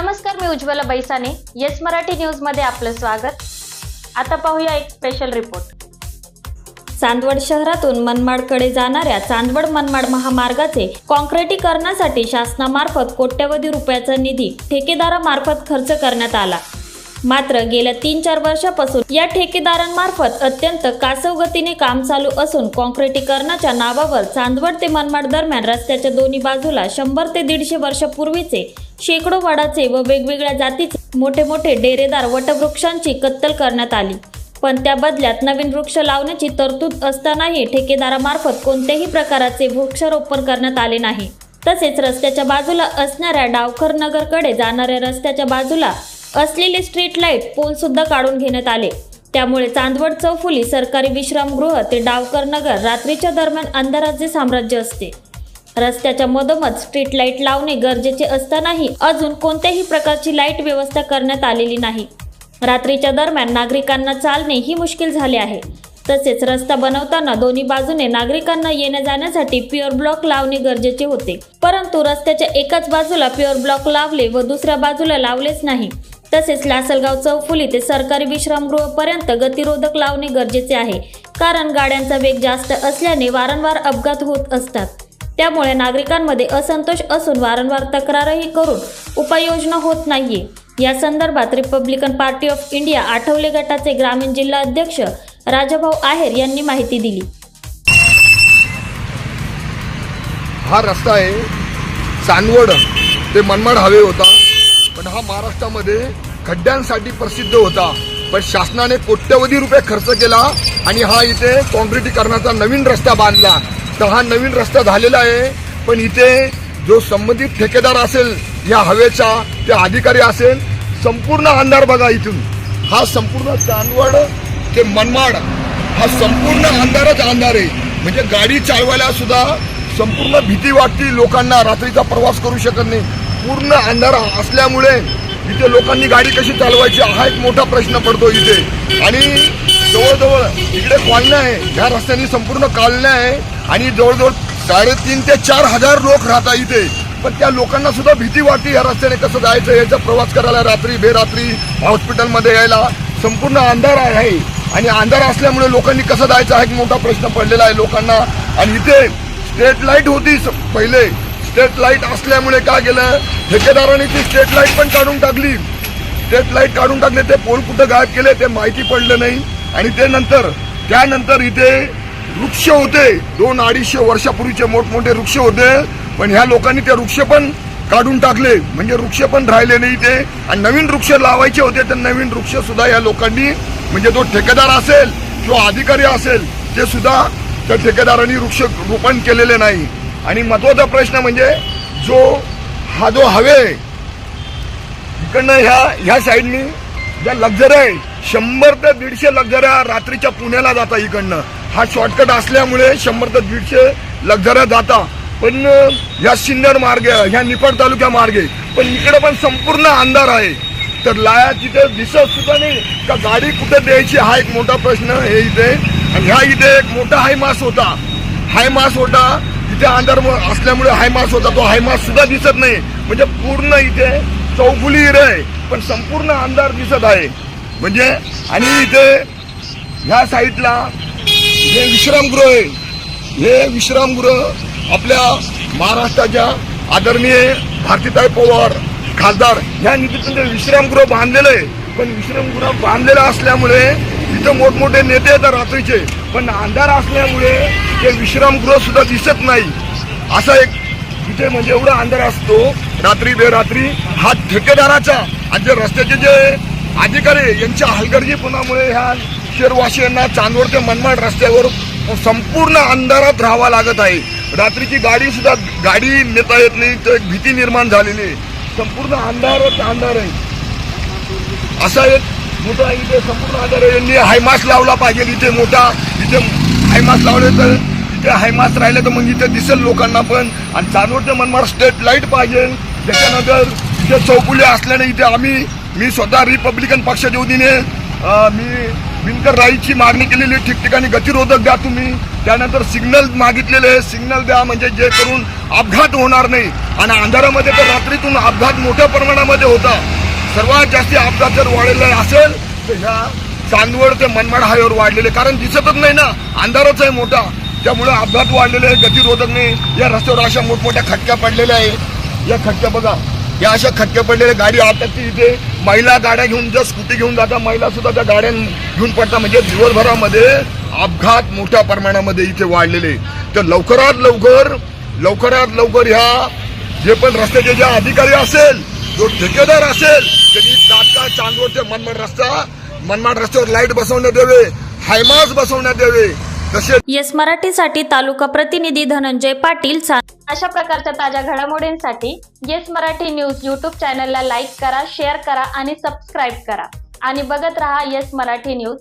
नमस्कार मी उज्ज्वला बैसाने. येस मराठी न्यूजमध्ये आपलं स्वागत. आता पाहूया एक स्पेशल रिपोर्ट चांदवड शहरातून मनमाडकडे जाणाऱ्या चांदवड मनमाड महामार्गाचे कॉन्क्रिटीकरणासाठी शासनामार्फत कोट्यवधी रुपयाचा निधी ठेकेदारामार्फत खर्च करण्यात आला. मात्र गेल्या तीन चार वर्षापासून या ठेकेदारांमार्फत अत्यंत कासव गतीने काम चालू असून कॉन्क्रिटीकरणाच्या नावावर चांदवड ते मनमाड दरम्यान रस्त्याच्या दोन्ही बाजूला शंभर ते दीडशे वर्षापूर्वीचे शेकडो वाडाचे व वेगवेगळ्या जातीचे मोठे मोठे डेरेदार वटवृक्षांची कत्तल करण्यात आली. पण त्या बदल्यात नवीन वृक्ष लावण्याची तरतूद असतानाही ठेकेदारामार्फत कोणत्याही प्रकाराचे वृक्षारोपण करण्यात आले नाही. तसेच रस्त्याच्या बाजूला असणाऱ्या डावखर नगरकडे जाणाऱ्या रस्त्याच्या बाजूला असलेले स्ट्रीट लाइट पोल सुद्धा काढून घेण्यात आले. त्यामुळे चांदवड चौफुली सरकारी विश्रामगृह ते डावकर नगर रात्रीच्या दरम्यान अंधाराचे साम्राज्य असते. रस्त्याच्या मधोमध स्ट्रीट लाइट लावणे गरजेचे असतानाही अजून कोणत्याही प्रकारची लाइट व्यवस्था करण्यात आलेली नाही. रात्रीच्या दरम्यान नागरिकांना चालणे ही मुश्किल झाले आहे. तसेच रस्ता बनवताना दोन्ही बाजूने नागरिकांना येण्या जाण्यासाठी प्युअर ब्लॉक लावणे गरजेचे होते. परंतु रस्त्याच्या एकाच बाजूला प्युअर ब्लॉक लावले व दुसऱ्या बाजूला लावलेच नाही. तसेच लासलगाव चौफुली ते सरकारी विश्रामगृहपर्यंत गतिरोधक लावणे गरजेचे आहे. कारण गाड्यांचा वेग जास्त असल्याने वारंवार अपघात होत असतात. त्यामुळे नागरिकांमध्ये असंतोष असून वारंवार तक्रारही करून उपाययोजना होत नाहीये. या संदर्भात Republican Party of India Athawale गटाचे ग्रामीण जिल्हा अध्यक्ष राजाभाऊ आहेर यांनी माहिती दिली. हा रस्ता आहे. चांदवड ते मनमाड हवे होता. पण हा महाराष्ट्रामध्ये खड्ड्यांसाठी प्रसिद्ध होता. पण शासनाने कोट्यवधी रुपये खर्च केला आणि हा इथे कॉन्क्रिटीकरणाचा नवीन रस्ता बांधला. तर हा नवीन रस्ता झालेला आहे. पण इथे जो संबंधित ठेकेदार असेल या हवेचा ते अधिकारी असेल संपूर्ण अंधार बघा इथून. हा संपूर्ण चांदवड ते मनमाड हा संपूर्ण अंधारच अंधार आहे. म्हणजे गाडी चालवायला सुद्धा संपूर्ण भीती वाटते लोकांना रात्रीचा प्रवास करू शकत नाही. पूर्ण अंधार असल्यामुळे इथे लोकांनी गाडी कशी चालवायची हा एक मोठा प्रश्न पडतो इथे. आणि जवळजवळ इकडे कॉलन्या आहे. ह्या रस्त्याने संपूर्ण कॉलन्या आहे. आणि जवळजवळ साडेतीन ते चार हजार लोक राहतात इथे. पण त्या लोकांना सुद्धा भीती वाटते या रस्त्याने कसं जायचं याचा प्रवास करायला रात्री बेरात्री हॉस्पिटलमध्ये यायला. संपूर्ण अंधार आहे. आणि अंधार असल्यामुळे लोकांनी कसं जायचं हा एक मोठा प्रश्न पडलेला आहे लोकांना. आणि इथे स्ट्रेट लाइट होती स- पहिले. स्ट्रेट लाइट असल्यामुळे काय केलं? ठेकेदारांनी ती स्ट्रेट लाइट पण काढून टाकली. स्ट्रेट लाइट काढून टाकले ते पोल कुठं गायब केले ते माहिती पडलं नाही. आणि ते नंतर त्यानंतर इथे वृक्ष होते. दोन अडीचशे वर्षापूर्वीचे मोठमोठे वृक्ष होते. पण ह्या लोकांनी ते वृक्ष पण काढून टाकले. म्हणजे वृक्ष पण राहिले नाही ते आणि नवीन वृक्ष लावायचे होते तर नवीन वृक्ष सुद्धा या लोकांनी म्हणजे तो ठेकेदार असेल किंवा अधिकारी असेल ते सुद्धा त्या ठेकेदारांनी वृक्ष रोपण केलेले नाही. आणि महत्त्वाचा प्रश्न म्हणजे जो हा जो हवे इकडनं ह्या ह्या साईडनी ज्या लक्झरी आहे शंभर ते दीडशे लक्झऱ्या रात्रीच्या पुण्याला जाता इकडनं. हा शॉर्टकट असल्यामुळे शंभर ते दीडशे लक्झऱ्या जाता. पण ह्या सिन्नर मार्ग ह्या निफाड तालुक्या मार्ग आहे पण इकडे पण संपूर्ण अंधार आहे. तर लाया तिथे दिसत सुद्धा नाही. का गाडी कुठे द्यायची हा एक मोठा प्रश्न हे इथे. आणि ह्या इथे एक मोठा हायमास होता. हायमास होता त्या अंधार असल्यामुळे हायमास होता. तो हायमास सुद्धा दिसत नाही. म्हणजे पूर्ण इथे चौफुली हिरे आहे. पण संपूर्ण अंधार दिसत आहे. म्हणजे आणि इथे ह्या साईडला हे विश्रामगृह आहे. हे विश्रामगृह आपल्या महाराष्ट्राच्या आदरणीय भारतीताई पवार खासदार ह्या निधीतून ते विश्रामगृह बांधलेलं आहे. पण विश्रामगृह बांधलेलं असल्यामुळे इथं मोठमोठे नेते येतात रात्रीचे. पण अंधार असल्यामुळे ते विश्रामगृह सुद्धा दिसत नाही. असा एक इथे म्हणजे एवढा अंधार असतो. रात्री बेरात्री हा ठेकेदाराचा आणि जे रस्त्याचे जे अधिकारी यांच्या हलगर्जीपणामुळे ह्या शेरवासियांना चांदवड ते मनमाड रस्त्यावर संपूर्ण अंधारात राहावा लागत आहे. रात्रीची गाडी सुद्धा गाडी नेता येत नाही तर एक भीती निर्माण झालेली आहे. संपूर्ण अंधारच अंधार आहे. असा एक मोठा इथे संपूर्ण अंधार यांनी हायमास लावला पाहिजे इथे मोठा. इथे हायमास लावले तर इथे हायमास राहिले तर मग इथे दिसेल लोकांना पण. आणि जानवरचं मनमाड स्टेट लाइट पाहिजे. त्याच्यानंतर इथे चौकुले असल्याने इथे आम्ही मी स्वतः रिपब्लिकन पक्षाच्या वतीने मी विणकर राईची मागणी केलेली ठिकठिकाणी गतिरोधक द्या तुम्ही. त्यानंतर सिग्नल मागितलेले आहे. सिग्नल द्या म्हणजे जे करून अपघात होणार नाही. आणि अंधारामध्ये तर रात्रीतून अपघात मोठ्या प्रमाणामध्ये होता. सर्वात जास्ती अपघात जर वाढलेला असेल तर ह्या चांदवड ते मनमाड हायवेवर वाढलेले. कारण दिसतच नाही ना अंधारच आहे मोठा. त्यामुळे अपघात वाढलेले आहे गतिरोधक नाही या रस्त्यावर अशा मोठमोठ्या खटक्या पडलेल्या आहे या खटक्या बघा या अशा खटक्या पडलेल्या गाडी आटकते ती इथे. महिला गाड्या घेऊन जर स्कूटी घेऊन जातात महिला सुद्धा त्या गाड्या घेऊन पडतात. म्हणजे दिवसभरामध्ये अपघात मोठ्या प्रमाणामध्ये इथे वाढलेले तर लवकरात लवकर लवकरात लवकर ह्या जे पण रस्त्याचे जे अधिकारी असेल जो ठेकेदार असेल त्यांनी तात्काळ चांदवड ते मनमाड रस्ता मनमाड रस्त्यावर लाइट बसवण्यात यावे हायमास बसवण्यात यावे तसे येस मराठीसाठी तालुका प्रतिनिधी धनंजय पाटील अशा प्रकारच्या ताज्या घडामोडींसाठी येस मराठी न्यूज यूट्यूब चॅनलला लाईक करा शेअर करा आणि सबस्क्राईब करा. आणि बघत रहा येस मराठी न्यूज.